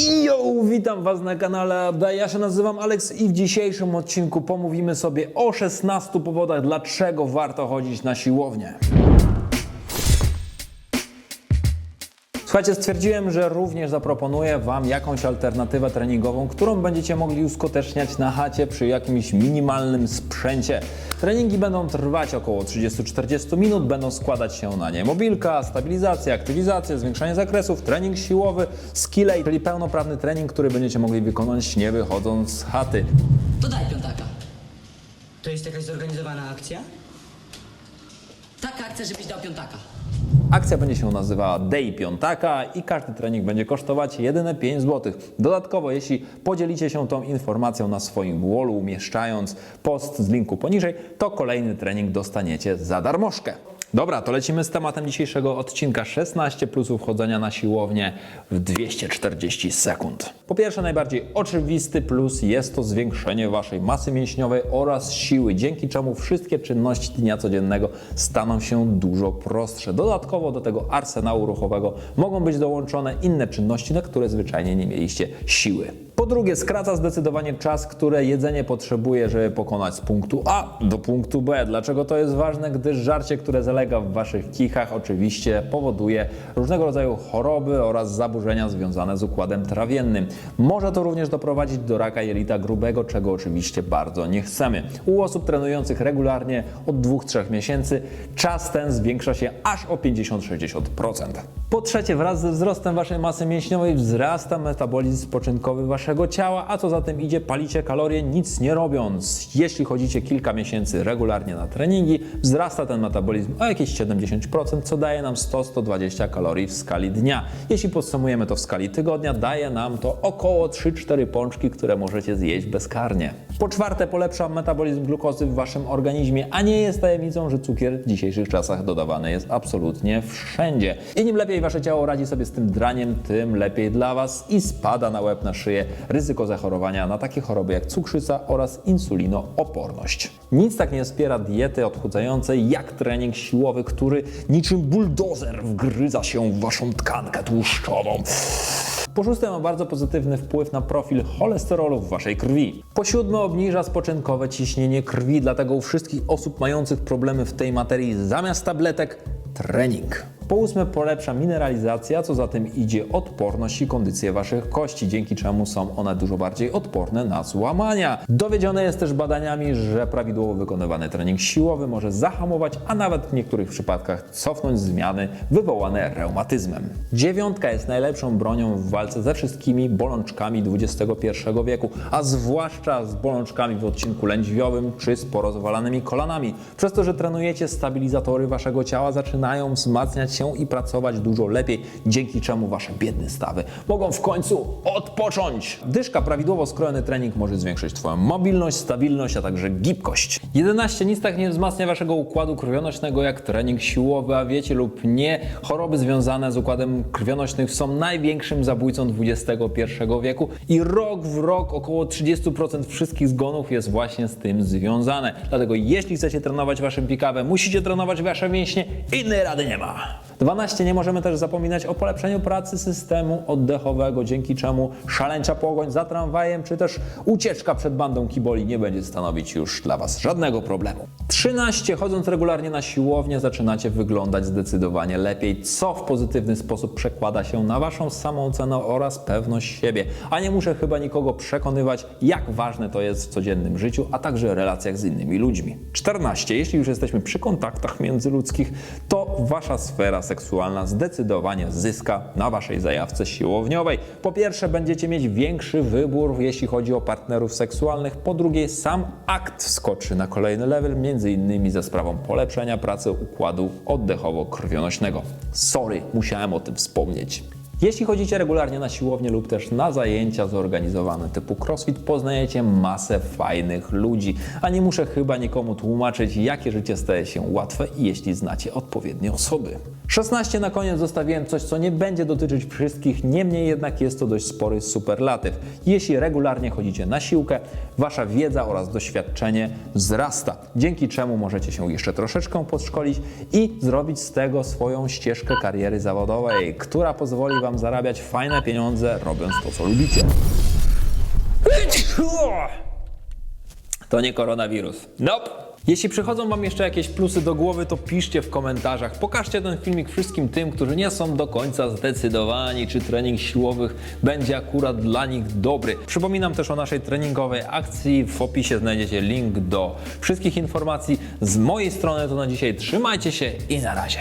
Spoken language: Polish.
Yo, witam Was na kanale Abda. Ja się nazywam Alex i w dzisiejszym odcinku pomówimy sobie o 16 powodach, dlaczego warto chodzić na siłownię. Słuchajcie, stwierdziłem, że również zaproponuję Wam jakąś alternatywę treningową, którą będziecie mogli uskuteczniać na chacie przy jakimś minimalnym sprzęcie. Treningi będą trwać około 30-40 minut, będą składać się na nie mobilka, stabilizacja, aktywizacja, zwiększanie zakresów, trening siłowy, skille, czyli pełnoprawny trening, który będziecie mogli wykonać nie wychodząc z chaty. To daj piątaka. To jest jakaś zorganizowana akcja? Taka akcja, żebyś dał piątaka. Akcja będzie się nazywała Day Piątaka i każdy trening będzie kosztować jedyne 5 zł. Dodatkowo, jeśli podzielicie się tą informacją na swoim wallu, umieszczając post z linku poniżej, to kolejny trening dostaniecie za darmożkę. Dobra, to lecimy z tematem dzisiejszego odcinka 16 plusów chodzenia na siłownię w 240 sekund. Po pierwsze, najbardziej oczywisty plus jest to zwiększenie waszej masy mięśniowej oraz siły, dzięki czemu wszystkie czynności dnia codziennego staną się dużo prostsze. Dodatkowo do tego arsenału ruchowego mogą być dołączone inne czynności, na które zwyczajnie nie mieliście siły. Po drugie, skraca zdecydowanie czas, które jedzenie potrzebuje, żeby pokonać z punktu A do punktu B. Dlaczego to jest ważne? Gdyż żarcie, które zalega w waszych kichach, oczywiście powoduje różnego rodzaju choroby oraz zaburzenia związane z układem trawiennym. Może to również doprowadzić do raka jelita grubego, czego oczywiście bardzo nie chcemy. U osób trenujących regularnie od 2-3 miesięcy czas ten zwiększa się aż o 50-60%. Po trzecie, wraz ze wzrostem waszej masy mięśniowej wzrasta metabolizm spoczynkowy waszego ciała, a co za tym idzie, palicie kalorie nic nie robiąc. Jeśli chodzicie kilka miesięcy regularnie na treningi, wzrasta ten metabolizm o jakieś 70%, co daje nam 100-120 kalorii w skali dnia. Jeśli podsumujemy to w skali tygodnia, daje nam to około 3-4 pączki, które możecie zjeść bezkarnie. Po czwarte, polepsza metabolizm glukozy w waszym organizmie, a nie jest tajemnicą, że cukier w dzisiejszych czasach dodawany jest absolutnie wszędzie. I im lepiej wasze ciało radzi sobie z tym draniem, tym lepiej dla was i spada na łeb, na szyję ryzyko zachorowania na takie choroby jak cukrzyca oraz insulinooporność. Nic tak nie wspiera diety odchudzającej jak trening siłowy, który niczym buldozer wgryza się w waszą tkankę tłuszczową. Po szóste ma bardzo pozytywny wpływ na profil cholesterolu w waszej krwi. Po siódme obniża spoczynkowe ciśnienie krwi, dlatego u wszystkich osób mających problemy w tej materii zamiast tabletek trening. Po ósme polepsza mineralizacja, co za tym idzie odporność i kondycję waszych kości, dzięki czemu są one dużo bardziej odporne na złamania. Dowiedzione jest też badaniami, że prawidłowo wykonywany trening siłowy może zahamować, a nawet w niektórych przypadkach cofnąć zmiany wywołane reumatyzmem. Dziewiątka jest najlepszą bronią w walce ze wszystkimi bolączkami XXI wieku, a zwłaszcza z bolączkami w odcinku lędźwiowym czy z porozwalanymi kolanami. Przez to, że trenujecie stabilizatory waszego ciała, zaczynają wzmacniać i pracować dużo lepiej, dzięki czemu wasze biedne stawy mogą w końcu odpocząć. Dyszka, prawidłowo skrojony trening może zwiększyć twoją mobilność, stabilność, a także gibkość. 11. Nic tak nie wzmacnia waszego układu krwionośnego jak trening siłowy, a wiecie lub nie, choroby związane z układem krwionośnym są największym zabójcą XXI wieku i rok w rok około 30% wszystkich zgonów jest właśnie z tym związane. Dlatego jeśli chcecie trenować waszym pikawem, musicie trenować wasze mięśnie, innej rady nie ma. 12. Nie możemy też zapominać o polepszeniu pracy systemu oddechowego, dzięki czemu szaleńcza pogoń za tramwajem, czy też ucieczka przed bandą kiboli nie będzie stanowić już dla Was żadnego problemu. 13. Chodząc regularnie na siłownię, zaczynacie wyglądać zdecydowanie lepiej, co w pozytywny sposób przekłada się na Waszą samoocenę oraz pewność siebie. A nie muszę chyba nikogo przekonywać, jak ważne to jest w codziennym życiu, a także relacjach z innymi ludźmi. 14. Jeśli już jesteśmy przy kontaktach międzyludzkich, to Wasza sfera seksualna zdecydowanie zyska na Waszej zajawce siłowniowej. Po pierwsze, będziecie mieć większy wybór, jeśli chodzi o partnerów seksualnych. Po drugie, sam akt skoczy na kolejny level, między innymi za sprawą polepszenia pracy układu oddechowo-krwionośnego. Sorry, musiałem o tym wspomnieć. Jeśli chodzicie regularnie na siłownię lub też na zajęcia zorganizowane typu crossfit, poznajecie masę fajnych ludzi, a nie muszę chyba nikomu tłumaczyć, jakie życie staje się łatwe, jeśli znacie odpowiednie osoby. 16 na koniec zostawiłem coś, co nie będzie dotyczyć wszystkich, niemniej jednak jest to dość spory superlatyw. Jeśli regularnie chodzicie na siłkę, wasza wiedza oraz doświadczenie wzrasta, dzięki czemu możecie się jeszcze troszeczkę podszkolić i zrobić z tego swoją ścieżkę kariery zawodowej, która pozwoli wam Wam zarabiać fajne pieniądze, robiąc to, co lubicie. To nie koronawirus. Nope. Jeśli przychodzą Wam jeszcze jakieś plusy do głowy, to piszcie w komentarzach. Pokażcie ten filmik wszystkim tym, którzy nie są do końca zdecydowani, czy trening siłowych będzie akurat dla nich dobry. Przypominam też o naszej treningowej akcji. W opisie znajdziecie link do wszystkich informacji. Z mojej strony to na dzisiaj. Trzymajcie się i na razie.